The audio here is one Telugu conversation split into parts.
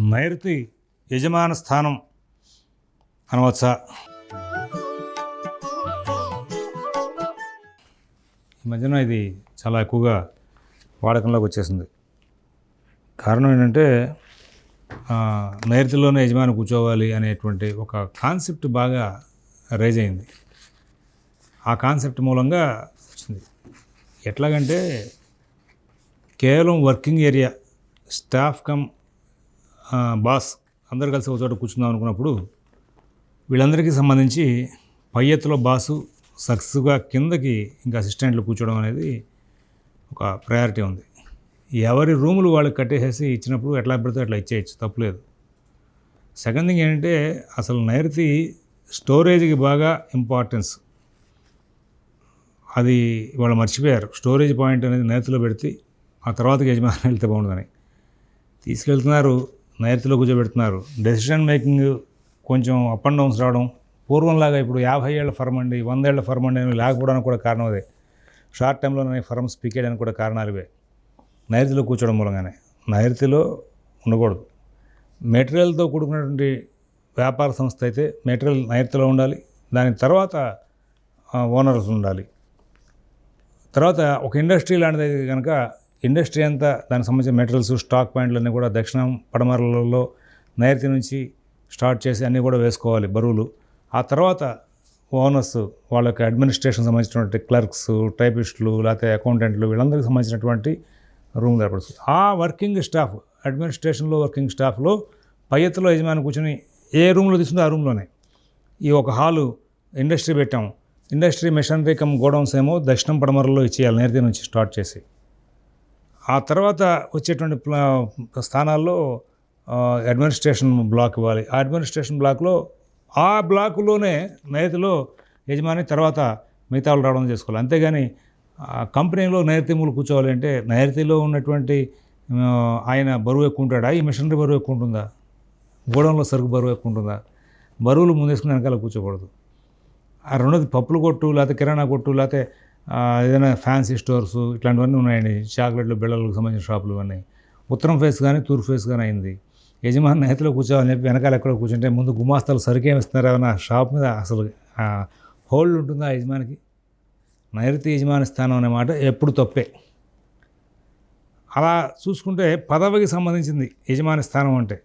నైరుతి యజమాన స్థానం అనవచ్చా? ఈ మధ్యన ఇది చాలా ఎక్కువగా వాడకంలోకి వచ్చేసింది. కారణం ఏంటంటే నైరుతిలోనే యజమాని కూర్చోవాలి అనేటువంటి ఒక కాన్సెప్ట్ బాగా రైజ్ అయింది. ఆ కాన్సెప్ట్ మూలంగా వచ్చింది. ఎట్లాగంటే కేవలం working area staff cum boss అందరు కలిసి ఒక చోట కూర్చుందాం అనుకున్నప్పుడు వీళ్ళందరికీ సంబంధించి పై ఎత్తులో బాసు సక్సెస్గా కిందకి ఇంకా అసిస్టెంట్లు కూర్చోవడం అనేది ఒక ప్రయారిటీ ఉంది. ఎవరి రూములు వాళ్ళకి కట్టేసేసి ఇచ్చినప్పుడు ఎట్లా పెడితే అట్లా ఇచ్చేయచ్చు తప్పులేదు. సెకండ్ థింగ్ ఏంటంటే అసలు నైరుతి స్టోరేజ్కి బాగా ఇంపార్టెన్స్. అది వాళ్ళు మర్చిపోయారు. స్టోరేజ్ పాయింట్ అనేది నైరుతిలో పెడితే ఆ తర్వాత యజమాని వెళ్తే బాగుంటుందని తీసుకెళ్తున్నారు నైరుతిలో కూర్చోబెడుతున్నారు. డెసిషన్ మేకింగ్ కొంచెం అప్ అండ్ డౌన్స్ రావడం పూర్వంలాగా ఇప్పుడు యాభై ఏళ్ళ ఫర్మ్ అండి వందేళ్ళ ఫర్మ్ అండి లేకపోవడానికి కూడా కారణం అదే. షార్ట్ టైంలోనే ఫర్మ్స్ పీకేయడానికి కూడా కారణాలు ఇవే. నైరుతిలో కూర్చోవడం మూలంగానే. నైరుతిలో ఉండకూడదు. మెటీరియల్తో కూడుకున్నటువంటి వ్యాపార సంస్థ అయితే మెటీరియల్ నైరుతిలో ఉండాలి. దాని తర్వాత ఓనర్స్ ఉండాలి. తర్వాత ఒక ఇండస్ట్రీ లాంటిది అయితే కనుక ఇండస్ట్రీ అంతా దానికి సంబంధించిన మెటీరియల్స్ స్టాక్ పాయింట్లన్నీ కూడా దక్షిణం పడమరలలో నైరుతి నుంచి స్టార్ట్ చేసి అన్నీ కూడా వేసుకోవాలి బరువులు. ఆ తర్వాత ఓనర్స్ వాళ్ళకి అడ్మినిస్ట్రేషన్ సంబంధించినటువంటి క్లర్క్స్ టైపిస్టులు లేకపోతే అకౌంటెంట్లు వీళ్ళందరికీ సంబంధించినటువంటి రూమ్ ఏర్పడుతుంది. ఆ వర్కింగ్ స్టాఫ్ అడ్మినిస్ట్రేషన్లో వర్కింగ్ స్టాఫ్లో పై ఎత్తులో యజమాని కూర్చొని ఏ రూమ్లో తీసుకుందో ఆ రూమ్లోనే. ఈ ఒక హాలు ఇండస్ట్రీ పెట్టాం ఇండస్ట్రీ మెషనరీ కమ్ గోడౌన్స్ ఏమో దక్షిణం పడమరలో ఇచ్చేయాలి నేర్తి నుంచి స్టార్ట్ చేసి. ఆ తర్వాత వచ్చేటువంటి ప్లా- స్థానాల్లో అడ్మినిస్ట్రేషన్ బ్లాక్ ఇవ్వాలి. ఆ అడ్మినిస్ట్రేషన్ బ్లాక్లో ఆ బ్లాకులోనే నైతిలో యజమాని తర్వాత మిగతా వాళ్ళు రావడం చేసుకోవాలి. అంతేగాని కంపెనీలో నైరుతిములు కూర్చోవాలి అంటే నైరుతిలో ఉన్నటువంటి ఆయన బరువు ఎక్కువ ఉంటాడా? ఈ మిషనరీ బరువు ఎక్కువ ఉంటుందా? గోడంలో సరుకు బరువు ఎక్కువ ఉంటుందా? బరువులు ముందేసుకుని వెనకాల కూర్చోకూడదు. ఆ రెండోది పప్పులు కొట్టు లేకపోతే కిరాణా కొట్టు లేకపోతే ఏదైనా ఫ్యాన్సీ స్టోర్స్ ఇట్లాంటివన్నీ ఉన్నాయండి. చాక్లెట్లు బిళ్ళలకు సంబంధించిన షాపులు అన్నీ ఉత్తరం ఫేస్ కానీ తూర్పు ఫేస్ కానీ అయింది. యజమాని నేతలో కూర్చోవాలని చెప్పి వెనకాల ఎక్కడో కూర్చుంటే ముందు గుమాస్తాలు సరికేమి ఇస్తున్నారు ఏమైనా షాప్ మీద అసలు హోల్డ్ ఉంటుందా ఆ యజమానికి? నైరుతి యజమాని స్థానం అనే మాట ఎప్పుడు తప్పే. అలా చూసుకుంటే పదవికి సంబంధించింది యజమాని స్థానం అంటే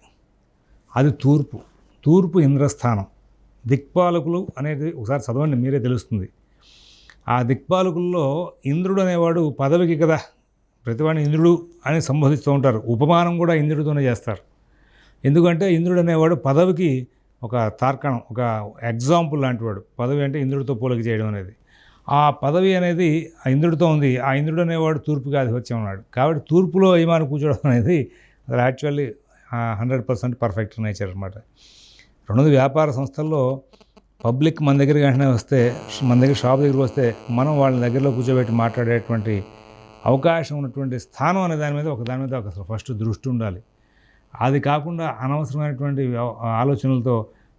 అది తూర్పు. తూర్పు ఇంద్రస్థానం. దిక్పాలకులు అనేది ఒకసారి చదవండి మీరే తెలుస్తుంది. ఆ దిక్పాలకుల్లో ఇంద్రుడు అనేవాడు పదవికి కదా ప్రతివాడిని ఇంద్రుడు అని సంబోధిస్తూ ఉంటారు. ఉపమానం కూడా ఇంద్రుడితోనే చేస్తారు. ఎందుకంటే ఇంద్రుడు అనేవాడు పదవికి ఒక తార్కణం ఒక ఎగ్జాంపుల్ లాంటివాడు. పదవి అంటే ఇంద్రుడితో పోలిక చేయడం అనేది. ఆ పదవి అనేది ఆ ఇంద్రుడితో ఉంది. ఆ ఇంద్రుడు అనేవాడు తూర్పుకి ఆధిపత్యం ఉన్నాడు. కాబట్టి తూర్పులో యజమాని కూర్చోవడం అనేది అది actually hundred percent perfect nature అనమాట రెండోది వ్యాపార సంస్థల్లో పబ్లిక్ మన దగ్గర వెంటనే వస్తే మన దగ్గర షాప్ దగ్గరికి వస్తే మనం వాళ్ళ దగ్గరలో కూర్చోబెట్టి మాట్లాడేటువంటి అవకాశం ఉన్నటువంటి స్థానం అనే దాని మీద ఒక దాని మీద ఒక ఫస్ట్ దృష్టి ఉండాలి. అది కాకుండా అనవసరమైనటువంటి ఆలోచనలతో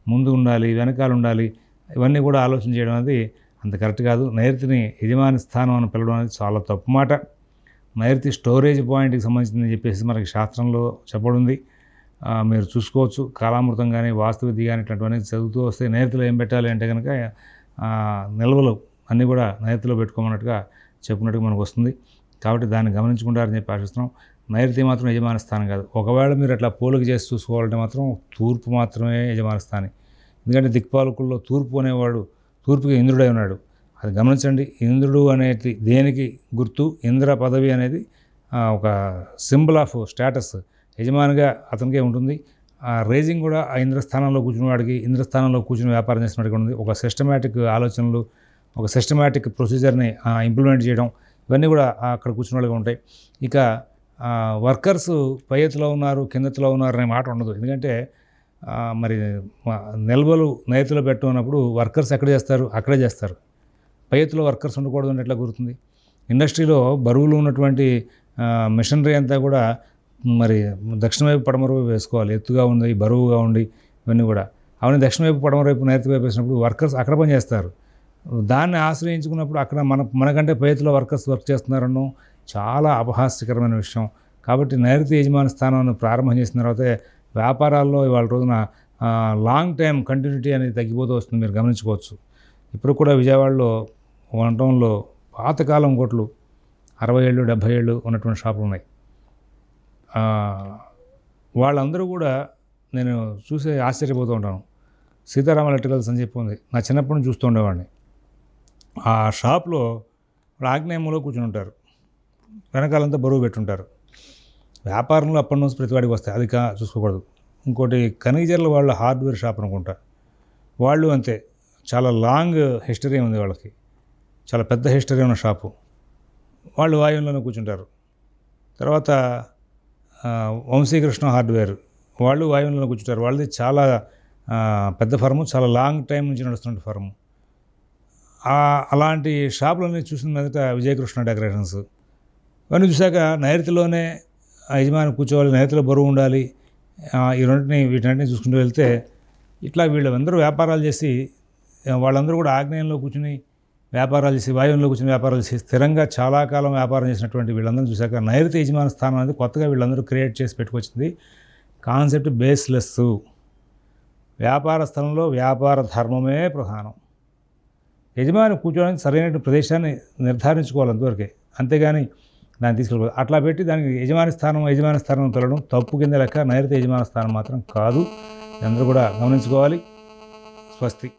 ముందు ఉండాలి వెనకాల ఉండాలి ఇవన్నీ కూడా ఆలోచన చేయడం అనేది అంత కరెక్ట్ కాదు. నైరుతిని యజమాని స్థానం అని పిలవడం అనేది చాలా తప్పు మాట. నైరుతి స్టోరేజ్ పాయింట్కి సంబంధించిందని చెప్పేసి మనకి శాస్త్రంలో చెప్పబడింది. మీరు చూసుకోవచ్చు. కాలామృతం కానీ వాస్తు కానీ ఇట్లాంటివన్నీ చదువుతూ వస్తే నేతలు ఏం పెట్టాలి అంటే కనుక నిల్వలు అన్నీ కూడా నైరుతిలో పెట్టుకోమన్నట్టుగా చెప్పినట్టుగా మనకు వస్తుంది. కాబట్టి దాన్ని గమనించుకుంటారని చెప్పి ఆశిస్తున్నాం. నైరుతి మాత్రం యజమాన స్థానం కాదు. ఒకవేళ మీరు అట్లా పోలిక చేసి చూసుకోవాలంటే మాత్రం తూర్పు మాత్రమే యజమాన స్థానం. ఎందుకంటే దిక్పాలకుల్లో తూర్పు అనేవాడు తూర్పుకి ఇంద్రుడై ఉన్నాడు. అది గమనించండి. ఇంద్రుడు అనేది దేనికి గుర్తు? ఇంద్ర పదవి అనేది ఒక సింబల్ ఆఫ్ స్టేటస్. యజమానిగా అతనికే ఉంటుంది. ఆ రేజింగ్ కూడా ఆ ఇంద్రస్థానంలో కూర్చున్న వాడికి ఇంద్రస్థానంలో కూర్చుని వ్యాపారం చేసినట్టుగా ఉంది ఒక సిస్టమేటిక్ ఆలోచనలు ఒక సిస్టమేటిక్ ప్రొసీజర్ని ఇంప్లిమెంట్ చేయడం ఇవన్నీ కూడా అక్కడ కూర్చున్న వాళ్ళకి ఉంటాయి. ఇక వర్కర్స్ పై ఎత్తులో ఉన్నారు కింద ఉన్నారు అనే మాట ఉండదు. ఎందుకంటే మరి నిల్వలు నిల్వలు నైతులో పెట్టుకున్నప్పుడు వర్కర్స్ ఎక్కడ చేస్తారు? అక్కడే చేస్తారు. పై ఎత్తులో వర్కర్స్ ఉండకూడదు అని ఎట్లా గుర్తుంది ఇండస్ట్రీలో బరువులు ఉన్నటువంటి మిషనరీ అంతా కూడా మరి దక్షిణ వైపు పడమర వైపు వేసుకోవాలి. ఎత్తుగా ఉంది బరువుగా ఉండి ఇవన్నీ కూడా. అవన్నీ దక్షిణ వైపు పడమర వైపు నైరుతి వైపు వేసినప్పుడు వర్కర్స్ అక్కడ పని చేస్తారు. దాన్ని ఆశ్రయించుకున్నప్పుడు అక్కడ మన మనకంటే పైతులో వర్కర్స్ వర్క్ చేస్తున్నారనో చాలా అపహాస్యకరమైన విషయం. కాబట్టి నైరుతి యజమాని స్థానాన్ని ప్రారంభం చేసిన తర్వాత వ్యాపారాల్లో ఇవాళ రోజున లాంగ్ టైం కంటిన్యూటీ అనేది తగ్గిపోతూ వస్తుంది. మీరు గమనించుకోవచ్చు. ఇప్పుడు కూడా విజయవాడలో వన్ టౌన్లో పాతకాలం కోట్లు అరవై ఏళ్ళు డెబ్భై ఏళ్ళు ఉన్నటువంటి షాపులు ఉన్నాయి. వాళ్ళందరూ కూడా నేను చూసి ఆశ్చర్యపోతూ ఉంటాను. సీతారామ ఎలక్ట్రికల్స్ అని చెప్పి ఉంది. నా చిన్నప్పటి నుంచి చూస్తూ ఉండేవాడిని. ఆ షాప్లో ఆగ్నేయంలో కూర్చుని ఉంటారు. వెనకాలంతా బరువు పెట్టుంటారు. వ్యాపారంలో అప్పటి నుంచి ప్రతివాడికి వస్తాయి. అది కా చూసుకోకూడదు. ఇంకోటి కనీజర్ల వాళ్ళ హార్డ్వేర్ షాప్ అనుకుంటా. వాళ్ళు అంతే. చాలా లాంగ్ హిస్టరీ ఉంది వాళ్ళకి. చాలా పెద్ద హిస్టరీ ఉన్న షాపు. వాళ్ళు వాయువులోనే కూర్చుంటారు. తర్వాత వంశీకృష్ణ హార్డ్వేర్. వాళ్ళు వాయువులో కూర్చుంటారు. వాళ్ళది చాలా పెద్ద ఫర్ము. చాలా లాంగ్ టైం నుంచి నడుస్తున్న ఫర్ము. అలాంటి షాపులన్నీ చూసిన మీదట విజయకృష్ణ డెకరేషన్స్. ఇవన్నీ చూశాక నైరుతిలోనే యజమాని కూర్చోవాలి నైరుతిలో బరువు ఉండాలి. ఈ రెండింటిని వీటన్నిటిని చూసుకుంటూ వెళ్తే ఇట్లా వీళ్ళందరూ వ్యాపారాలు చేసి వాళ్ళందరూ కూడా ఆగ్నేయంలో కూర్చుని వ్యాపారాలు చేసి వాయువంలో కూర్చుని వ్యాపారాలు చేసి స్థిరంగా చాలా కాలం వ్యాపారం చేసినటువంటి వీళ్ళందరూ చూశాక నైరుతి యజమాన స్థానం అనేది కొత్తగా వీళ్ళందరూ క్రియేట్ చేసి పెట్టుకొచ్చింది. Concept baseless. వ్యాపార స్థలంలో వ్యాపార ధర్మమే ప్రధానం. యజమాని కూర్చోడానికి సరైన ప్రదేశాన్ని నిర్ధారించుకోవాలి అంతవరకే. అంతేగాని దాన్ని తీసుకెళ్ళిపోదు అట్లా పెట్టి దానికి యజమాని స్థానం యజమాని స్థానం తొలడం తప్పు కింద లెక్క నైరుతి యజమాని స్థానం మాత్రం కాదు. అందరూ కూడా గమనించుకోవాలి. స్వస్తి.